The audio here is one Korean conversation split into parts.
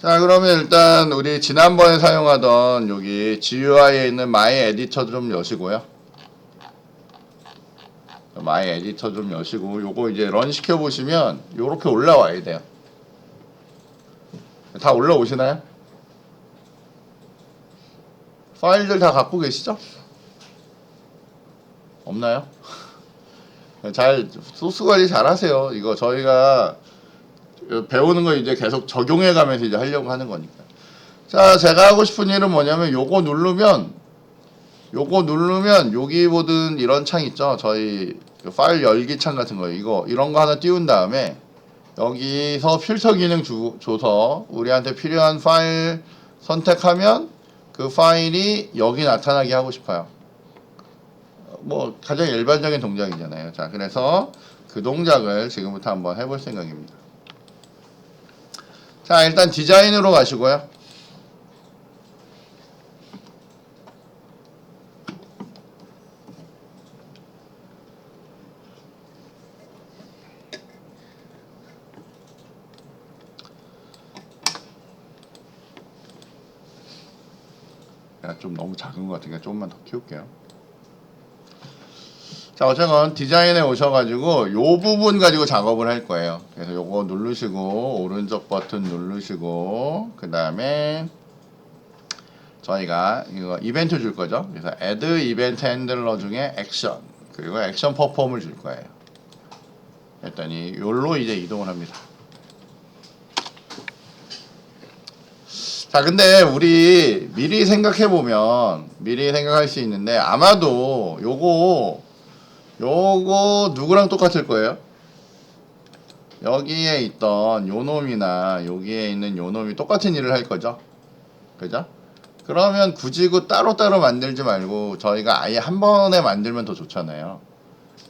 자 그러면 일단 우리 지난번에 사용하던 여기 GUI에 있는 마이 에디터 좀 여시고요 마이 에디터 좀 여시고 요거 이제 런 시켜 보시면 요렇게 올라와야 돼요 다 올라오시나요? 파일들 다 갖고 계시죠? 없나요? 잘 소스 관리 잘 하세요 이거 저희가 배우는 거 이제 계속 적용해 가면서 이제 하려고 하는 거니까. 자, 제가 하고 싶은 일은 뭐냐면 요거 누르면 요거 누르면 여기 보든 이런 창 있죠. 저희 그 파일 열기 창 같은 거 이거 이런 거 하나 띄운 다음에 여기서 필터 기능 주, 줘서 우리한테 필요한 파일 선택하면 그 파일이 여기 나타나게 하고 싶어요. 뭐 가장 일반적인 동작이잖아요. 자, 그래서 그 동작을 지금부터 한번 해볼 생각입니다. 자, 일단 디자인으로 가시고요. 야, 좀 너무 작은 것 같으니까 조금만 더 키울게요. 자, 어쨌건 디자인에 오셔가지고 요 부분 가지고 작업을 할 거예요. 그래서 요거 누르시고 오른쪽 버튼 누르시고 그 다음에 저희가 이거 이벤트 줄 거죠. 그래서 add 이벤트 핸들러 중에 액션 그리고 액션 퍼폼을 줄 거예요. 했더니 요로 이제 이동을 합니다. 자, 근데 우리 미리 생각해 보면 미리 생각할 수 있는데 아마도 요거 요거 누구랑 똑같을 거예요? 여기에 있던 요 놈이나 여기에 있는 요 놈이 똑같은 일을 할 거죠. 그죠? 그러면 굳이 그 따로따로 만들지 말고 저희가 아예 한 번에 만들면 더 좋잖아요.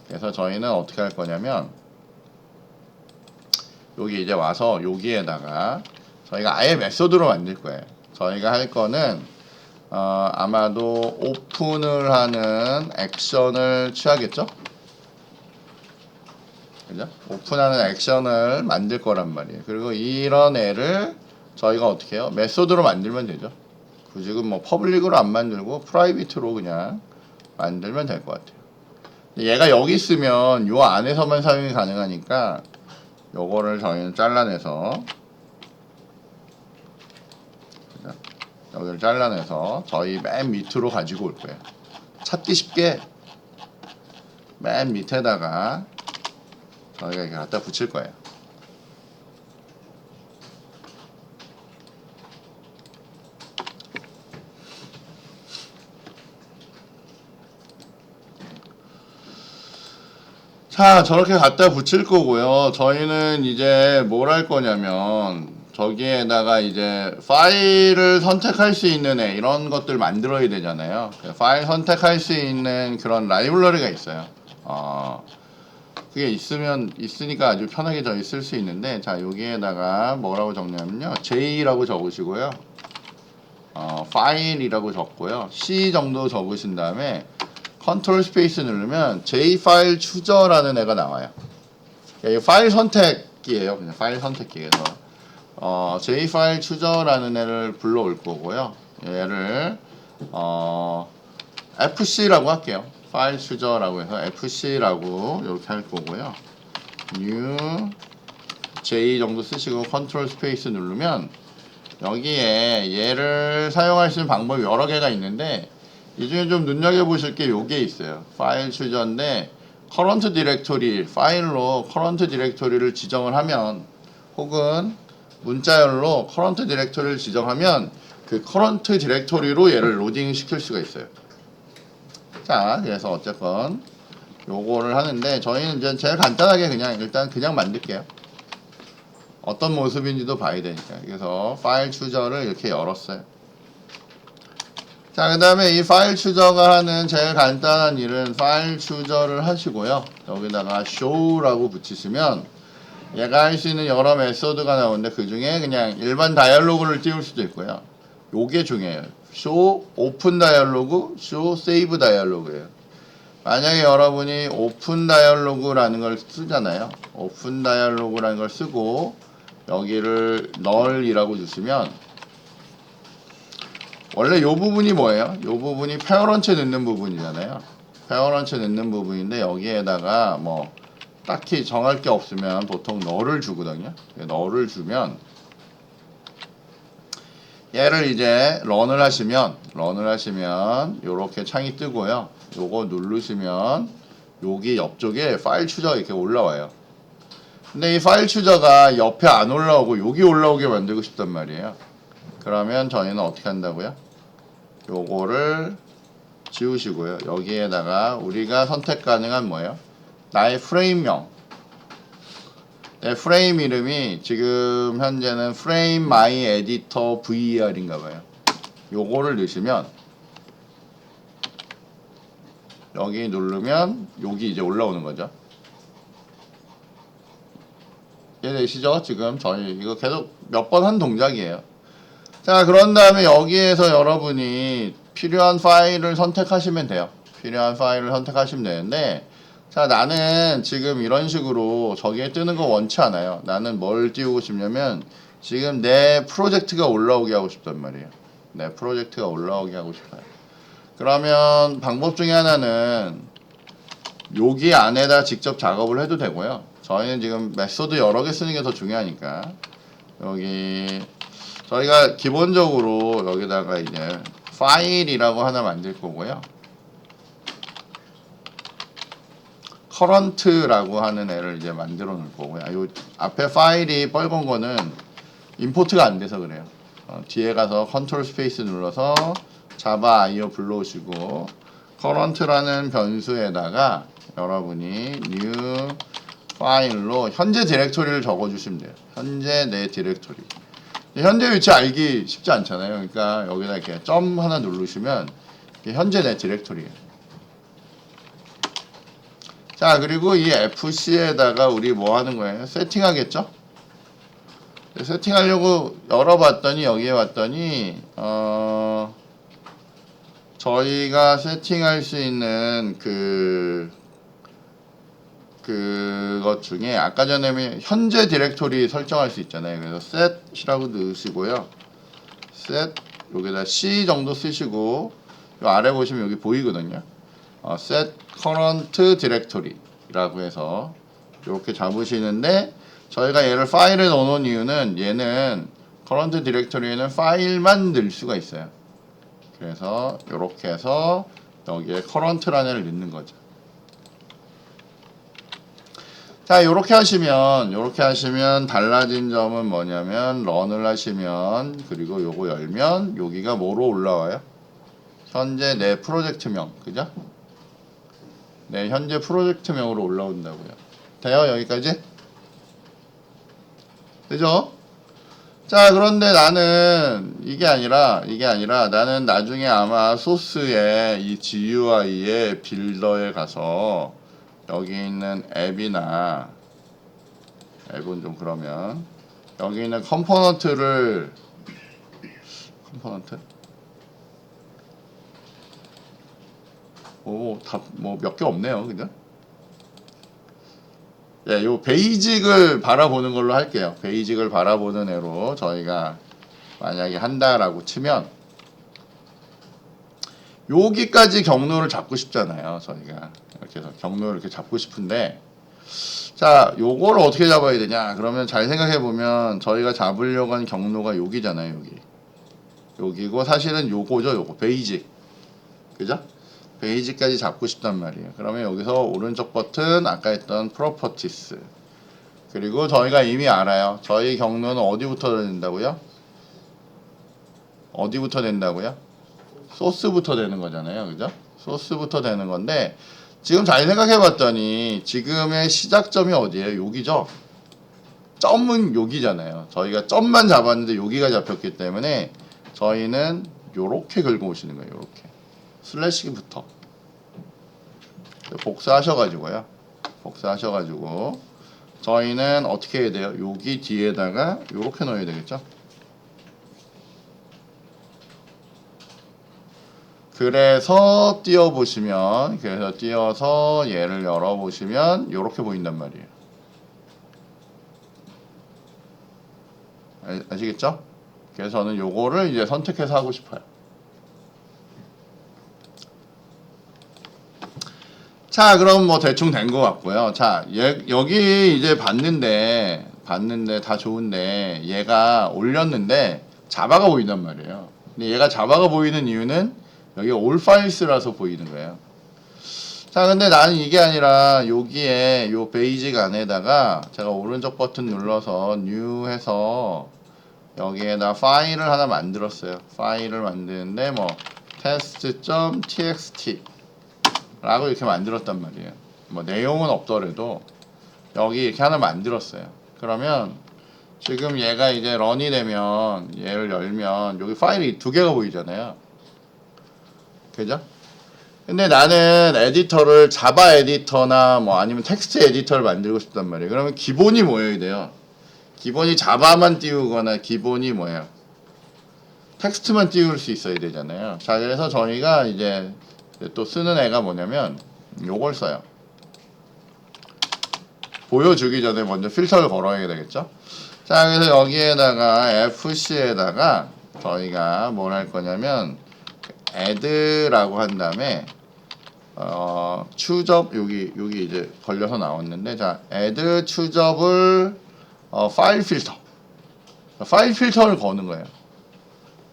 그래서 저희는 어떻게 할 거냐면 여기 이제 와서 여기에다가 저희가 아예 메소드로 만들 거예요. 저희가 할 거는 어, 아마도 오픈을 하는 액션을 취하겠죠? 그죠? 오픈하는 액션을 만들 거란 말이에요. 그리고 이런 애를 저희가 어떻게 해요? 메소드로 만들면 되죠. 굳이 뭐 퍼블릭으로 안 만들고 프라이빗으로 그냥 만들면 될 것 같아요. 얘가 여기 있으면 요 안에서만 사용이 가능하니까 요거를 저희는 잘라내서 여기를 잘라내서 저희 맨 밑으로 가지고 올 거예요. 찾기 쉽게 맨 밑에다가 저희가 이렇게 갖다 붙일 거예요. 자, 저렇게 갖다 붙일 거고요. 저희는 이제 뭘 할 거냐면 저기에다가 이제 파일을 선택할 수 있는 애 이런 것들 만들어야 되잖아요. 그 파일 선택할 수 있는 그런 라이브러리가 있어요. 어, 그게 있으면 있으니까 아주 편하게 저희 쓸 수 있는데 자 여기에다가 뭐라고 적냐면요 J라고 적으시고요. 어, 파일이라고 적고요. C 정도 적으신 다음에 컨트롤 스페이스 누르면 J 파일 추저라는 애가 나와요. 이 파일 선택기예요. 그냥 파일 선택기에서 어, J 파일 추저라는 애를 불러올 거고요. 얘를 어, FC라고 할게요. 파일 추저라고 해서 FC라고 이렇게 할 거고요. New J 정도 쓰시고 컨트롤 스페이스 누르면 여기에 얘를 사용할 수 있는 방법이 여러 개가 있는데 이 중에 좀 눈여겨보실 게 요게 있어요. 파일 추저인데 커런트 디렉토리 파일로 커런트 디렉토리를 지정을 하면 혹은 문자열로 커런트 디렉토리를 지정하면 그 커런트 디렉토리로 얘를 로딩 시킬 수가 있어요. 자, 그래서 어쨌건 요거를 하는데 저희는 이제 제일 간단하게 그냥 일단 그냥 만들게요. 어떤 모습인지도 봐야 되니까. 그래서 파일 추저를 이렇게 열었어요. 자, 그 다음에 이 파일 추저가 하는 제일 간단한 일은 파일 추저를 하시고요. 여기다가 show라고 붙이시면 얘가 할 수 있는 여러 메소드가 나오는데 그 중에 그냥 일반 다이얼로그를 띄울 수도 있고요. 요게 중요해요. show open 다이얼로그, show save 다이얼로그예요. 만약에 여러분이 오픈 다이얼로그라는 걸 쓰잖아요. 오픈 다이얼로그라는 걸 쓰고 여기를 널이라고 주시면 원래 요 부분이 뭐예요? 요 부분이 페어런체 넣는 부분이잖아요. 페어런체 넣는 부분인데 여기에다가 뭐 딱히 정할 게 없으면 보통 널을 주거든요. 널을 주면 얘를 이제 런을 하시면 런을 하시면 요렇게 창이 뜨고요. 요거 누르시면 여기 옆쪽에 파일 추저가 이렇게 올라와요. 근데 이 파일 추저가 옆에 안 올라오고 여기 올라오게 만들고 싶단 말이에요. 그러면 저희는 어떻게 한다고요? 요거를 지우시고요. 여기에다가 우리가 선택 가능한 뭐예요? 나의 프레임명. 내 프레임 이름이 지금 현재는 프레임 마이 에디터 VR인가 봐요. 요거를 넣으시면 여기 누르면 여기 이제 올라오는 거죠. 이해되시죠? 지금 저희 이거 계속 몇 번 한 동작이에요. 자, 그런 다음에 여기에서 여러분이 필요한 파일을 선택하시면 돼요. 필요한 파일을 선택하시면 되는데, 자, 나는 지금 이런 식으로 저기에 뜨는 거 원치 않아요. 나는 뭘 띄우고 싶냐면, 지금 내 프로젝트가 올라오게 하고 싶단 말이에요. 내 프로젝트가 올라오게 하고 싶어요. 그러면 방법 중에 하나는 여기 안에다 직접 작업을 해도 되고요. 저희는 지금 메소드 여러 개 쓰는 게 더 중요하니까 여기 저희가 기본적으로 여기다가 이제 파일이라고 하나 만들 거고요. 커런트라고 하는 애를 이제 만들어 놓을 거고요. 아, 요 앞에 파일이 빨간 거는 임포트가 안 돼서 그래요. 어, 뒤에 가서 컨트롤 스페이스 눌러서 자바 아이오 불러오시고 커런트라는 변수에다가 여러분이 new 파일로 현재 디렉토리를 적어주시면 돼요. 현재 내 디렉토리. 현재 위치 알기 쉽지 않잖아요. 그러니까 여기다 이렇게 점 하나 누르시면 현재 내 디렉토리예요. 자 그리고 이 FC에다가 우리 뭐 하는 거예요? 세팅하겠죠? 세팅하려고 열어봤더니 여기에 왔더니 어 저희가 세팅할 수 있는 그 그것 중에 아까 전에 뭐 현재 디렉토리 설정할 수 있잖아요. 그래서 set이라고 넣으시고요. set 여기다 c 정도 쓰시고 요 아래 보시면 여기 보이거든요. 어, set current directory라고 해서 이렇게 잡으시는데 저희가 얘를 파일에 넣어놓은 이유는 얘는 current directory에는 파일만 넣을 수가 있어요. 그래서 이렇게 해서 여기에 current라는 애를 넣는 거죠. 자, 요렇게 하시면, 요렇게 하시면 달라진 점은 뭐냐면, 런을 하시면, 그리고 요거 열면, 여기가 뭐로 올라와요? 현재 내 프로젝트명, 그죠? 네, 현재 프로젝트명으로 올라온다고요. 돼요? 여기까지? 되죠? 자, 그런데 나는 이게 아니라, 이게 아니라 나는 나중에 아마 소스에 이 GUI의 빌더에 가서 여기 있는 앱이나 앱은 좀 그러면 여기 있는 컴포넌트를 컴포넌트 오다뭐 몇 개 없네요 그죠? 예, 요 베이직을 바라보는 걸로 할게요. 베이직을 바라보는 애로 저희가 만약에 한다라고 치면 여기까지 경로를 잡고 싶잖아요. 저희가 이렇게 해서 경로를 이렇게 잡고 싶은데 자, 요거를 어떻게 잡아야 되냐? 그러면 잘 생각해 보면 저희가 잡으려고 하는 경로가 여기잖아요, 여기. 여기고 사실은 요거죠, 요거. 베이직. 그죠? 베이직까지 잡고 싶단 말이에요. 그러면 여기서 오른쪽 버튼 아까 했던 프로퍼티스. 그리고 저희가 이미 알아요. 저희 경로는 어디부터 된다고요? 어디부터 된다고요? 소스부터 되는 거잖아요. 그죠? 소스부터 되는 건데 지금 잘 생각해 봤더니 지금의 시작점이 어디예요? 여기죠. 점은 여기잖아요. 저희가 점만 잡았는데 여기가 잡혔기 때문에 저희는 요렇게 긁어 오시는 거예요. 요렇게. 슬래시부터 복사하셔가지고요. 복사하셔가지고 저희는 어떻게 해야 돼요? 여기 뒤에다가 요렇게 넣어야 되겠죠? 그래서 띄워 보시면 그래서 띄어서 얘를 열어 보시면 요렇게 보인단 말이에요. 아- 아시겠죠? 그래서 저는 요거를 이제 선택해서 하고 싶어요. 자, 그럼 뭐 대충 된 것 같고요. 자, 얘, 여기 이제 봤는데, 봤는데 다 좋은데, 얘가 올렸는데, 자바가 보인단 말이에요. 근데 얘가 자바가 보이는 이유는 여기 all files라서 보이는 거예요. 자, 근데 나는 이게 아니라 여기에 요 베이직 안에다가 제가 오른쪽 버튼 눌러서 new 해서 여기에다 파일을 하나 만들었어요. 파일을 만드는데 뭐 test.txt 라고 이렇게 만들었단 말이에요. 뭐 내용은 없더라도 여기 이렇게 하나 만들었어요. 그러면 지금 얘가 이제 런이 되면 얘를 열면 여기 파일이 두 개가 보이잖아요. 그죠? 근데 나는 에디터를 자바 에디터나 뭐 아니면 텍스트 에디터를 만들고 싶단 말이에요. 그러면 기본이 뭐여야 돼요? 기본이 자바만 띄우거나 기본이 뭐예요? 텍스트만 띄울 수 있어야 되잖아요. 자, 그래서 저희가 이제 또 쓰는 애가 뭐냐면 요걸 써요. 보여주기 전에 먼저 필터를 걸어야 되겠죠? 자, 그래서 여기에다가 FC에다가 저희가 뭘 할 거냐면 add라고 한 다음에 어, 추접 여기 여기 이제 걸려서 나왔는데 자 add 추접을 어, 파일 필터 파일 필터를 거는 거예요.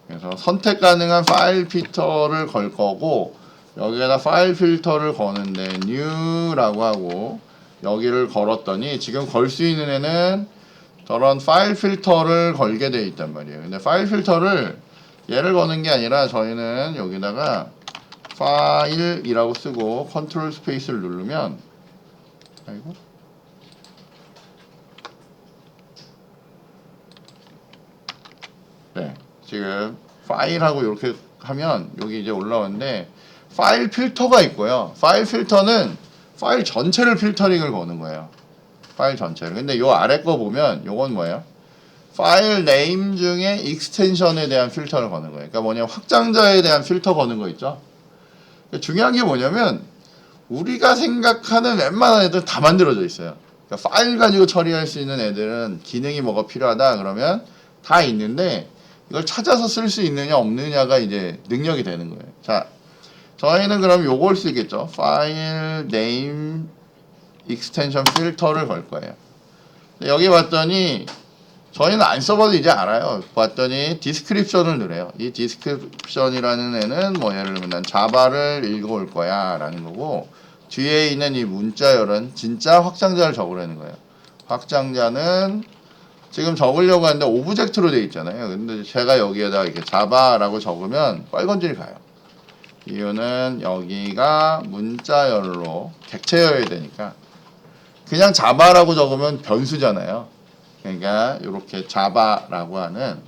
그래서 선택 가능한 파일 필터를 걸 거고 여기에다 파일 필터를 거는데 new라고 하고 여기를 걸었더니 지금 걸 수 있는 애는 저런 파일 필터를 걸게 돼 있단 말이에요. 근데 파일 필터를 얘를 거는 게 아니라 저희는 여기다가 파일이라고 쓰고 컨트롤 스페이스를 누르면 아이고 네 지금 파일하고 이렇게 하면 여기 이제 올라오는데 파일 필터가 있고요 파일 필터는 파일 전체를 필터링을 거는 거예요 파일 전체를 근데 요 아래 거 보면 요건 뭐예요 파일 네임 중에 익스텐션에 대한 필터를 거는 거예요. 그러니까 뭐냐 확장자에 대한 필터 거는 거 있죠. 중요한 게 뭐냐면 우리가 생각하는 웬만한 애들 다 만들어져 있어요. 그러니까 파일 가지고 처리할 수 있는 애들은 기능이 뭐가 필요하다 그러면 다 있는데 이걸 찾아서 쓸 수 있느냐 없느냐가 이제 능력이 되는 거예요. 자, 저희는 그럼 요걸 쓰겠죠. 파일 네임 익스텐션 필터를 걸 거예요. 여기 봤더니 저희는 안 써봐도 이제 알아요. 봤더니 디스크립션을 누래요. 이 디스크립션이라는 애는 뭐 예를 들면 난 자바를 읽어올 거야 라는 거고 뒤에 있는 이 문자열은 진짜 확장자를 적으라는 거예요. 확장자는 지금 적으려고 하는데 오브젝트로 돼 있잖아요. 근데 제가 여기에다 이렇게 자바라고 적으면 빨간줄이 가요. 이유는 여기가 문자열로 객체여야 되니까 그냥 자바라고 적으면 변수잖아요. 그러니까 이렇게 자바라고 하는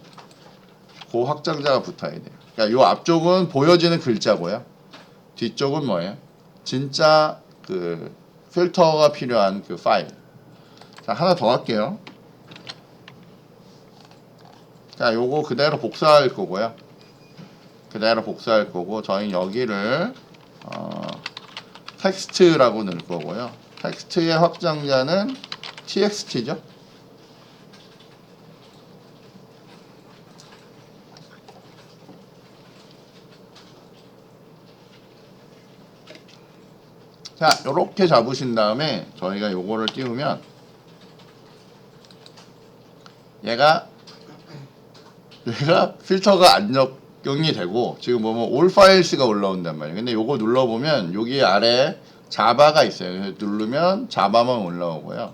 그 확장자가 붙어야 돼요. 그러니까 요 앞쪽은 보여지는 글자고요. 뒤쪽은 뭐예요? 진짜 그 필터가 필요한 그 파일. 자 하나 더 할게요. 자 요거 그대로 복사할 거고요. 그대로 복사할 거고 저희 여기를 어, 텍스트라고 넣을 거고요. 텍스트의 확장자는 txt죠. 자, 요렇게 잡으신 다음에 저희가 요거를 띄우면 얘가 얘가 필터가 안적 용이 되고 지금 보면 all files가 올라온단 말이에요. 근데 요거 눌러보면 여기 아래 자바가 있어요. 누르면 자바만 올라오고요.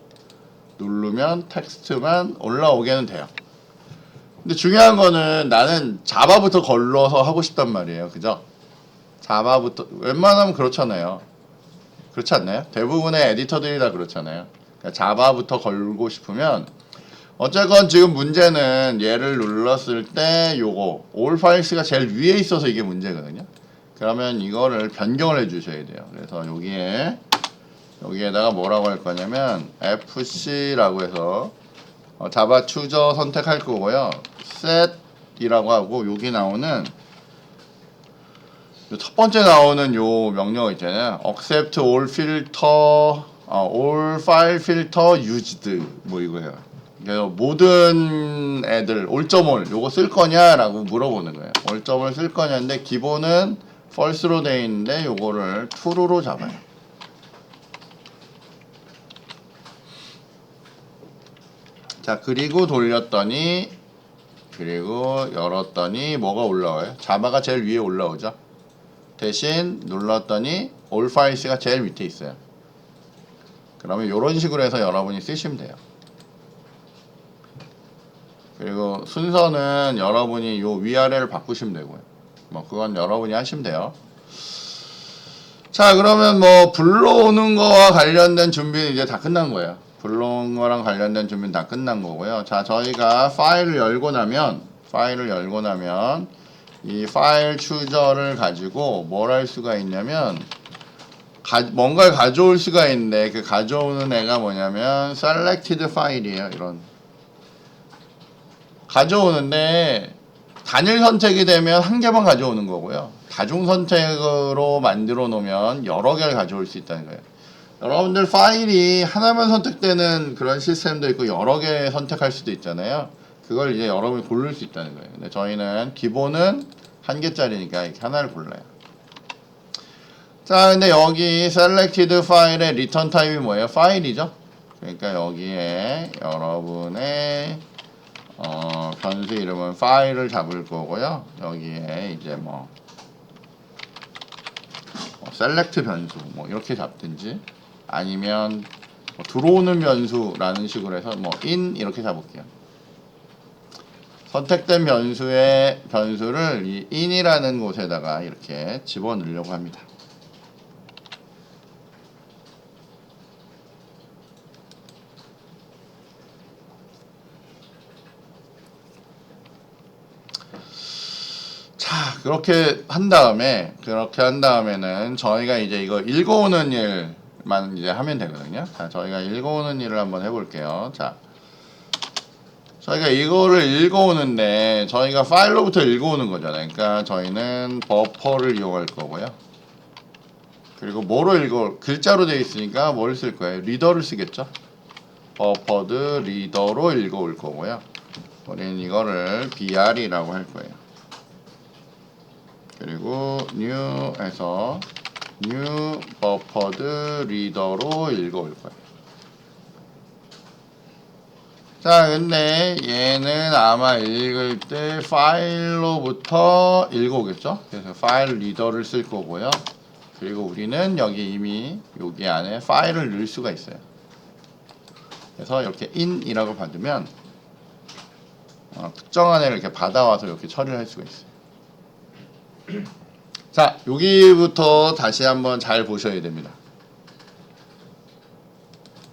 누르면 텍스트만 올라오게는 돼요. 근데 중요한 거는 나는 자바부터 걸러서 하고 싶단 말이에요. 그죠? 자바부터 웬만하면 그렇잖아요. 그렇지 않나요? 대부분의 에디터들이 다 그렇잖아요. 그러니까 자바부터 걸고 싶으면 어쨌건 지금 문제는 얘를 눌렀을 때 요거 all files가 제일 위에 있어서 이게 문제거든요. 그러면 이거를 변경을 해 주셔야 돼요. 그래서 여기에 여기에다가 뭐라고 할 거냐면 fc라고 해서 어, 자바 추저 선택할 거고요. set이라고 하고 여기 나오는 요첫 번째 나오는 요 명령 있잖아요. accept all filter, 어, all file filter used 뭐 이거예요. 그래서 모든 애들 올점올 요거 쓸 거냐라고 물어보는 거예요. 올점을 쓸 거냐인데 기본은 false로 돼 있는데 요거를 true로 잡아요. 자 그리고 돌렸더니 그리고 열었더니 뭐가 올라와요? 자바가 제일 위에 올라오죠. 대신 눌렀더니 all files가 제일 밑에 있어요. 그러면 이런 식으로 해서 여러분이 쓰시면 돼요. 그리고 순서는 여러분이 요 위아래를 바꾸시면 되고요. 뭐 그건 여러분이 하시면 돼요. 자 그러면 뭐 불러오는 거와 관련된 준비는 이제 다 끝난 거예요. 불러온 거랑 관련된 준비는 다 끝난 거고요. 자 저희가 파일을 열고 나면 파일을 열고 나면 이 파일 추저를 가지고 뭘 할 수가 있냐면 가, 뭔가를 가져올 수가 있는데 그 가져오는 애가 뭐냐면 selected 파일이에요. 이런 가져오는데 단일 선택이 되면 한 개만 가져오는 거고요. 다중 선택으로 만들어 놓으면 여러 개를 가져올 수 있다는 거예요. 여러분들 파일이 하나만 선택되는 그런 시스템도 있고 여러 개 선택할 수도 있잖아요. 그걸 이제 여러분이 고를 수 있다는 거예요. 근데 저희는 기본은 한 개짜리니까 이렇게 하나를 골라요. 자, 근데 여기 selected 파일의 return 타입이 뭐예요? 파일이죠. 그러니까 여기에 여러분의 어, 변수 이름은 파일을 잡을 거고요. 여기에 이제 뭐, 뭐 select 변수 뭐 이렇게 잡든지 아니면 뭐 들어오는 변수라는 식으로 해서 뭐 in 이렇게 잡을게요. 선택된 변수의 변수를 이 in이라는 곳에다가 이렇게 집어넣으려고 합니다. 자, 그렇게 한 다음에, 그렇게 한 다음에는 저희가 이제 이거 읽어오는 일만 이제 하면 되거든요. 자, 저희가 읽어오는 일을 한번 해볼게요. 자, 저희가 이거를 읽어오는데, 저희가 파일로부터 읽어오는 거잖아요. 그러니까 저희는 버퍼를 이용할 거고요. 그리고 뭐로 읽어, 글자로 되어 있으니까 뭘 쓸 거예요? 리더를 쓰겠죠? 버퍼드 리더로 읽어올 거고요. 우리는 이거를 br이라고 할 거예요. 그리고 new에서 new buffered reader로 읽어올 거예요. 자, 근데 얘는 아마 읽을 때 파일로부터 읽어오겠죠? 그래서 파일 리더를 쓸 거고요. 그리고 우리는 여기 이미 여기 안에 파일을 넣을 수가 있어요. 그래서 이렇게 in이라고 받으면 어, 특정한 애를 이렇게 받아와서 이렇게 처리를 할 수가 있어요. 자, 여기부터 다시 한번 잘 보셔야 됩니다.